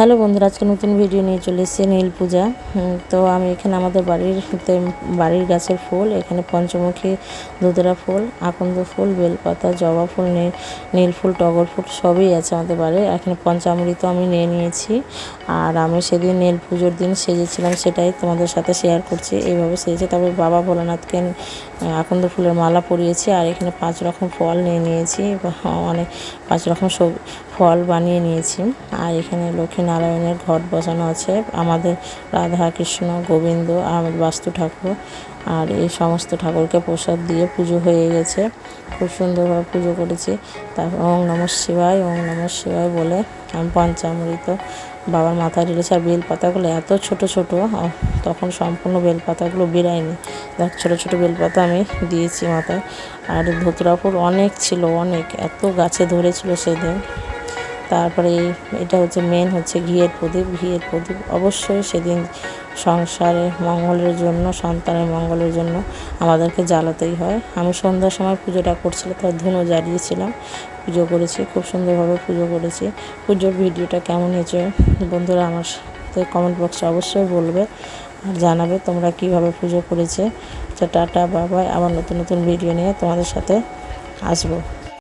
Hello বন্ধুরা, আজকে নতুন ভিডিও নিয়ে চলে এসেছি নীল পূজা। তো আমি এখানে আমাদের বাড়ির বাড়ির গাছের ফুল, এখানে পঞ্চমুখী, ধুতরা ফুল, আকন্দ ফুল, বেলপাতা, জবা ফুল নীল ফুল, টগর ফুল সবই আছে আমাদের বাড়ি এখানে পঞ্চামৃত আমি নিয়ে নিয়েছি। আর আমি সেদিন নীল পুজোর দিন সেজেছিলাম, সেটাই তোমাদের সাথে শেয়ার করছি। এইভাবে সেজেছি, তারপর বাবা ভোলানাথকে আকন্দ ফুলের মালা পরিয়েছি। আর এখানে পাঁচ রকম ফল নিয়ে নিয়েছি। অনেক পাঁচ রকম ফল বানিয়ে নিয়েছি। আর এখানে লক্ষ্মী নারায়ণের ঘট বসানো আছে। আমাদের রাধা কৃষ্ণ গোবিন্দ আর বাস্তু ঠাকুর। আর এই সমস্ত ঠাকুরকে প্রসাদ দিয়ে পুজো হয়ে গেছে। খুব সুন্দরভাবে পুজো করেছি। তারপর ওং নম শিবায় ওং নম শিবায় বলে আমি পঞ্চামৃত বাবার মাথায় ঢেলেছি। আর বেলপাতাগুলো এত ছোট ছোট তখন সম্পূর্ণ বেলপাতাগুলো বেরায়নি। দেখ, ছোট ছোট বেলপাতা আমি দিয়েছি মাথায়। আর ধুতরা ফুল অনেক ছিল, অনেক। এত গাছে ধরেছিল সেদিন। তারপরে এটা হচ্ছে মেন হচ্ছে ঘিয়ের প্রদীপ। ঘিয়ের প্রদীপ অবশ্যই সেদিন সংসারে মঙ্গলের জন্য, সন্তানের মঙ্গলের জন্য আমাদেরকে জ্বালাতেই হয়। আমি সন্ধ্যার সময় পুজোটা করছিলাম, তার ধুনো জ্বালিয়েছিলাম। পুজো করেছি, খুব সুন্দরভাবে পুজো করেছি। পুজোর ভিডিওটা কেমন হয়েছে বন্ধুরা আমার সাথে কমেন্ট বক্সে অবশ্যই বলবে আর জানাবে তোমরা কীভাবে পুজো করেছে। তো টাটা বাবাই আবার নতুন নতুন ভিডিও নিয়ে তোমাদের সাথে আসব।